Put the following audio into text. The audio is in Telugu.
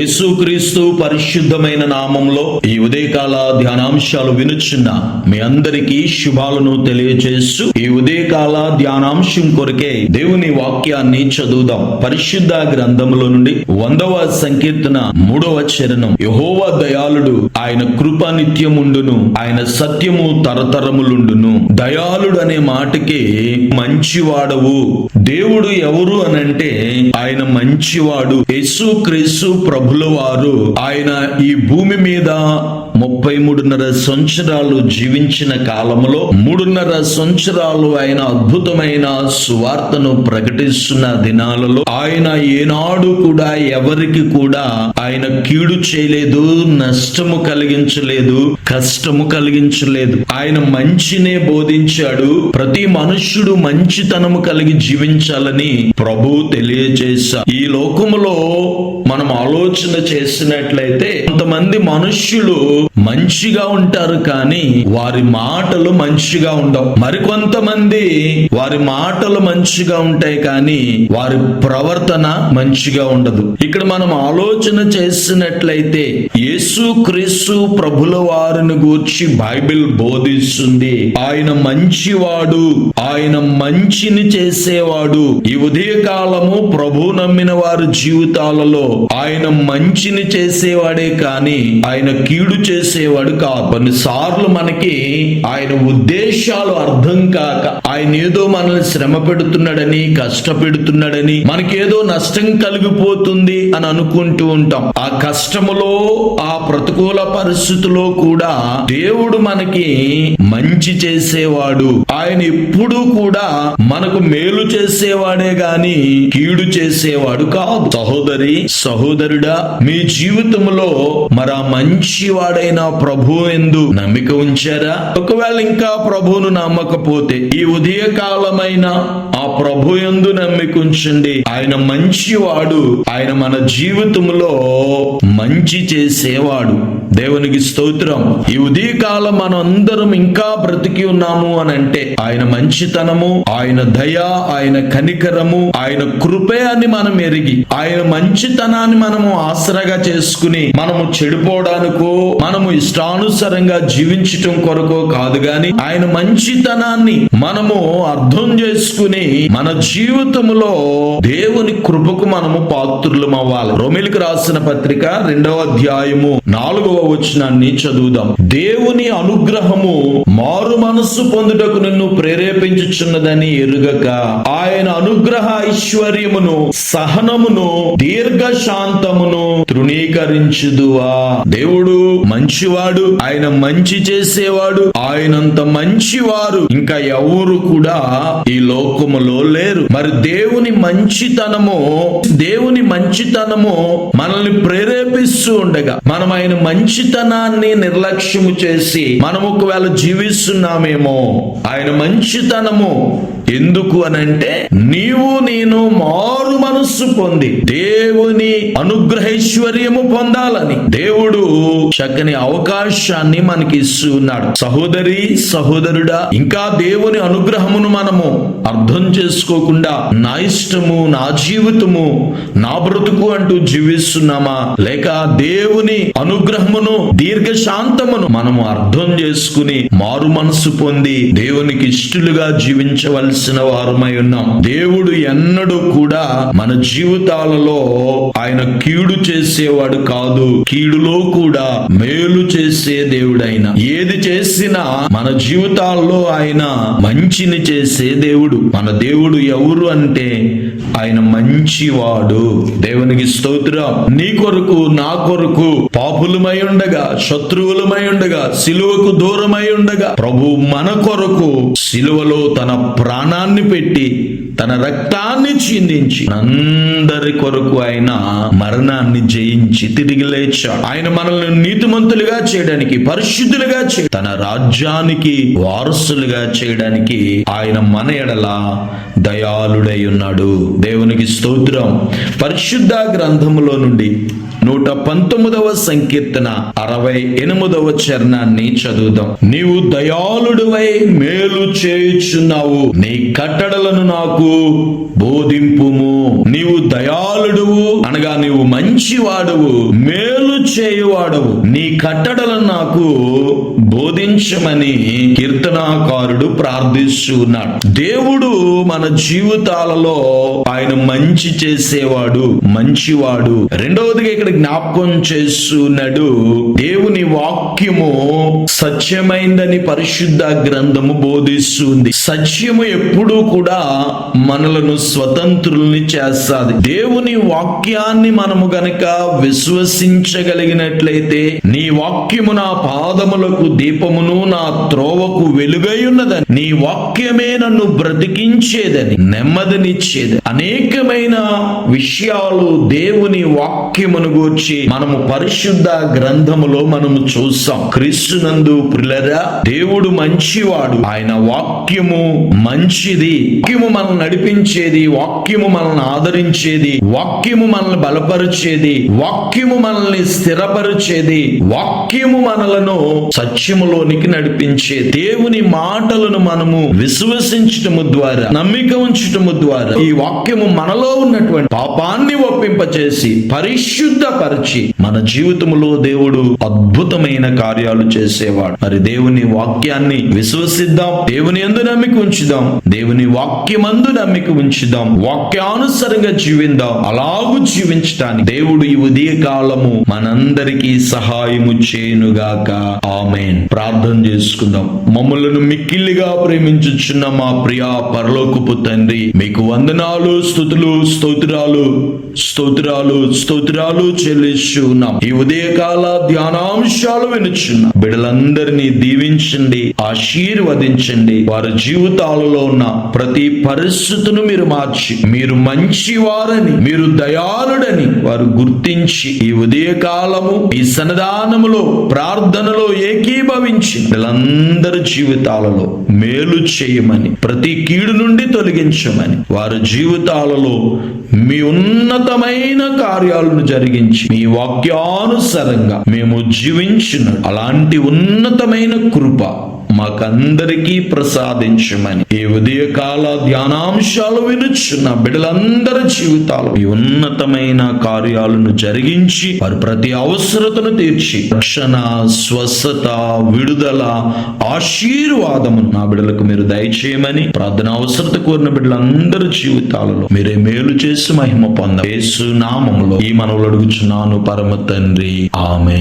యేసుక్రీస్తు పరిశుద్ధమైన నామంలో ఈ ఉదయకాల ధ్యానాంశాలు వినుచున్న మీ అందరికీ శుభాలను తెలియజేస్తూ ఈ ఉదయకాల ధ్యానాంశం కొరకే దేవుని వాక్యాన్ని చదువుదాం. పరిశుద్ధ గ్రంథములో నుండి వందవ సంకీర్తన మూడవ చరణం. యహోవ దయాళుడు ఆయన కృప నిత్యముండును ఆయన సత్యము తరతరములుండును. దయాళుడు అనే మాటకి మంచివాడవు. దేవుడు ఎవరు అనంటే ఆయన మంచివాడు. యేసు క్రీస్తు ప్రభుల వారు ఆయన ఈ భూమి మీద ముప్పై మూడున్నర సంవత్సరాలు జీవించిన కాలంలో మూడున్నర సంవత్సరాలు ఆయన అద్భుతమైన సువార్తను ప్రకటిస్తున్న దినాలలో ఆయన ఏనాడు కూడా ఎవరికి కూడా ఆయన కీడు చేయలేదు నష్టము కలిగించలేదు కష్టము కలిగించలేదు. ఆయన మంచినే బోధించాడు. ప్రతి మనుష్యుడు మంచితనము కలిగి జీవించాలని ప్రభు తెలియజేశా. ఈ లోకములో మనం ఆలోచన చేసినట్లయితే కొంతమంది మనుష్యులు మంచిగా ఉంటారు కానీ వారి మాటలు మంచిగా ఉండవు. మరికొంతమంది వారి మాటలు మంచిగా ఉంటాయి కానీ వారి ప్రవర్తన మంచిగా ఉండదు. ఇక్కడ మనం ఆలోచన చేసినట్లయితే యేసు క్రీస్తు ప్రభుల వారిని గూర్చి బైబిల్ బోధిస్తుంది. ఆయన మంచివాడు ఆయన మంచిని చేసేవాడు. ఈ ఉదయకాలము ప్రభు నమ్మిన వారి జీవితాలలో ఆయన మంచిని చేసేవాడే కాని ఆయన కీడు చేసేవాడు కాదు. కొన్నిసార్లు మనకి ఆయన ఉద్దేశాలు అర్థం కాక ఆయన ఏదో మనల్ని శ్రమ పెడుతున్నాడని కష్టపెడుతున్నాడని మనకేదో నష్టం కలిగిపోతుంది అని అనుకుంటూ ఉంటాం. ఆ కష్టములో ఆ ప్రతికూల పరిస్థితిలో కూడా దేవుడు మనకి మంచి చేసేవాడు. ఆయన ఎప్పుడూ కూడా మనకు మేలు చేసేవాడే గాని కీడు చేసేవాడు కాదు. సహోదరి సహోదరుడా మీ జీవితంలో మరా మంచి వాడైన ప్రభు ఎందు నమ్మిక ఉంచారా? ఒకవేళ ఇంకా ప్రభువును నమ్మకపోతే ఈ ఉదయ కాలమైన ఆ ప్రభు ఎందు నమ్మిక ఉంచండి. ఆయన మంచివాడు. ఆయన మన జీవితంలో మంచి చేసేవాడు. దేవునికి స్తోత్రం. ఈ ఉదయ కాలం మనం అందరం ఇంకా బ్రతికి ఉన్నాము అని అంటే ఆయన మంచితనము ఆయన దయ ఆయన కనికరము ఆయన కృపే అని మనం ఎరిగి ఆయన మంచితనాన్ని మనము ఆసరగా చేసుకుని మనము చెడిపోవడానికో మనము ఇష్టానుసారంగా జీవించటం కొరకు కాదు గాని ఆయన మంచితనాన్ని మనము అర్థం చేసుకుని మన జీవితంలో దేవుని కృపకు మనము పాత్రులం అవ్వాలి. రొమిలికి రాసిన పత్రిక రెండవ అధ్యాయము నాలుగవ వచనాన్ని చదువుదాం. దేవుని అనుగ్రహము మారు మనస్సు పొందుటకు నిన్ను ప్రేరేపించుచున్నదని ఎరుగక ఆయన అనుగ్రహ ఐశ్వర్యమును సహనమును దీర్ఘ శాంతమును తృణీకరించుదువా. దేవుడు మంచివాడు ఆయన మంచి చేసేవాడు ఆయనంత మంచివారు. ఇంకా ఎవరు కూడా ఈ లోకములో లేరు. మరి దేవుని మంచితనము దేవుని మంచితనము మనల్ని ప్రేరేపిస్తూ ఉండగా మనం ఆయన మంచితనాన్ని నిర్లక్ష్యము చేసి మనం ఒకవేళ జీవిస్తున్నామేమో ఆయన మంచితనము ఎందుకు అనంటే నీవు నేను మారు మనస్సు పొంది దేవుని అనుగ్రహైశ్వర్యము పొందాలని. దేవుడు చక్కని అవకాశాన్ని మనకి ఇస్తున్నాడు సహోదరి సహోదరుడా ఇంకా దేవుని అనుగ్రహమును మనము అర్థం చేసుకోకుండా నా ఇష్టము నా జీవితము నా బ్రతుకు అంటూ జీవిస్తున్నామా? లేక దేవుని అనుగ్రహమును దీర్ఘశాంతమును మనము అర్థం చేసుకుని మారు మనసు పొంది దేవునికి ఇష్టలుగా చేయవలసిన వారమై ఉన్నాం. దేవుడు ఎన్నడూ కూడా మన జీవితాలలో ఆయన కీడు చేసేవాడు కాదు. కీడులో కూడా మేలు చేసే దేవుడైన. ఏది చేసినా మన జీవితాల్లో ఆయన మంచిని చేసే దేవుడు. మన దేవుడు ఎవరు అంటే ఆయన మంచివాడు. దేవునికి స్తోత్రం. నీ కొరకు నా కొరకు పాపులమై ఉండగా శత్రువులమై ఉండగా సిలువకు దూరమై ఉండగా ప్రభు మన కొరకు సిలువలో తన ప్రాణాన్ని పెట్టి తన రక్తాన్ని చిందించి అందరి కొరకు ఆయన మరణాన్ని జయించి తిరిగి లేచాడు. ఆయన మనల్ని నీతిమంతులుగా చేయడానికి పరిశుద్ధులుగా చే తన రాజ్యానికి వారసులుగా చేయడానికి ఆయన మన ఎడల దయాళుడై ఉన్నాడు. దేవునికి స్తోత్రం. పరిశుద్ధ గ్రంథములో నుండి నూట పంతొమ్మిదవ సంకీర్తన అరవై ఎనిమిదవ చరణాన్ని చదువుదాం. నీవు దయాళుడువై మేలు చేయుచున్నావు. నీ కట్టడలను నాకు బోధింపుము. నీవు దయాళుడువు అనగా నీవు మంచివాడువు మేలు చేయువాడవు. నీ కట్టడలను నాకు బోధించమని కీర్తనాకారుడు ప్రార్థిస్తున్నాడు. దేవుడు మన జీవితాలలో ఆయన మంచి చేసేవాడు మంచివాడు. రెండవదిగా ఇక్కడ జ్ఞాపకం చేస్తున్నాడు దేవుని వాక్యము సత్యమైందని పరిశుద్ధ గ్రంథము బోధిస్తుంది. సత్యము ఎప్పుడూ కూడా మనలను స్వతంత్రుల్ని చేస్తాది. దేవుని వాక్యాన్ని మనము గనక విశ్వసించగలిగినట్లయితే నీ వాక్యము నా పాదములకు దీపమును నా త్రోవకు వెలుగై ఉన్నదని నీ వాక్యమే నన్ను బ్రతికించేదని నెమ్మదినిచ్చేది అనేకమైన విషయాలు దేవుని వాక్యమును గూర్చి మనము పరిశుద్ధ గ్రంథములో మనము చూస్తాం క్రీస్తునందు ప్రిలరా దేవుడు మంచివాడు. ఆయన వాక్యము మంచిది. వాక్యము మనల్ని నడిపించేది. వాక్యము మనల్ని ఆదరించేది. వాక్యము మనల్ని బలపరిచేది. వాక్యము మనల్ని స్థిరపరిచేది. వాక్యము మనలను సత్యములోనికి నడిపించే దేవుని మాటలను మనము విశ్వసించటము ద్వారా నమ్మిక ఉంచటము ద్వారా ఈ వాక్యము మనలో ఉన్నటువంటి పాపాన్ని ఒప్పింపచేసి పరిశుద్ధపరిచి మన జీవితములో దేవుడు అద్భుతమైన కార్యాలు చేసేవాడు. మరి దేవుని వాక్యాన్ని విశ్వసిద్దాం. దేవుని ఎందు నమ్మిక ఉంచుదాం. దేవుని వాక్యమందు నమ్మిక ఉంచుదాం. వాక్యానుసరంగా జీవిందాం. అలాగూ జీవించటానికి దేవుడు ఈ ఉదయ కాలము మనందరికీ సహాయము చేయునుగాక. ఆమెన్. ప్రార్థన చేసుకుందాం. మమ్మలను మిక్కిల్లిగా ప్రేమించుచున్న మా ప్రియా పరలోకపు తండ్రి మీకు వందనాలు స్థుతులు స్తోత్రాలు. స్తోత్రాలు స్తోత్రాలు చెల్లిస్తూ ఉన్నాం ఈ ఉదయకాల ధ్యానాంశాలు వినుచున్న. బిడలందరినీ దీవించండి ఆశీర్వదించండి. వారి జీవితాలలో ఉన్న ప్రతి పరిస్థితును మీరు మార్చి మీరు మంచివారని మీరు దయాళుడని వారు గుర్తించి ఈ ఉదయకాలము ఈ సన్నదానములో ప్రార్థనలో ఏకీభవించి వీళ్ళందరి జీవితాలలో మేలు చేయమని ప్రతి కీడు నుండి తొలగించమని వారి జీవితాలలో మీ ఉన్నతమైన కార్యాలను జరిగించి మీ వాక్యానుసారంగా మేము జీవించిన అలాంటి ఉన్నతమైన కృప మాకందరికీ ప్రసాదించమని. ఈ ఉదయకాల ధ్యానాంశాలు వినుచున్న బిడ్డలందరి జీవితాలు ఈ ఉన్నతమైన కార్యాలను జరిగించి వారి ప్రతి అవసరతను తీర్చి రక్షణ స్వస్థత విడుదల ఆశీర్వాదము నా బిడ్డలకు మీరు దయచేయమని ప్రార్థన అవసరత కోరిన బిడ్డలందరి జీవితాలలో మీరే మేలు చేసి మహిమ పొంద. యేసు నామములో ఈ మనవులు అడుగుచున్నాను పరమ తండ్రి. ఆమె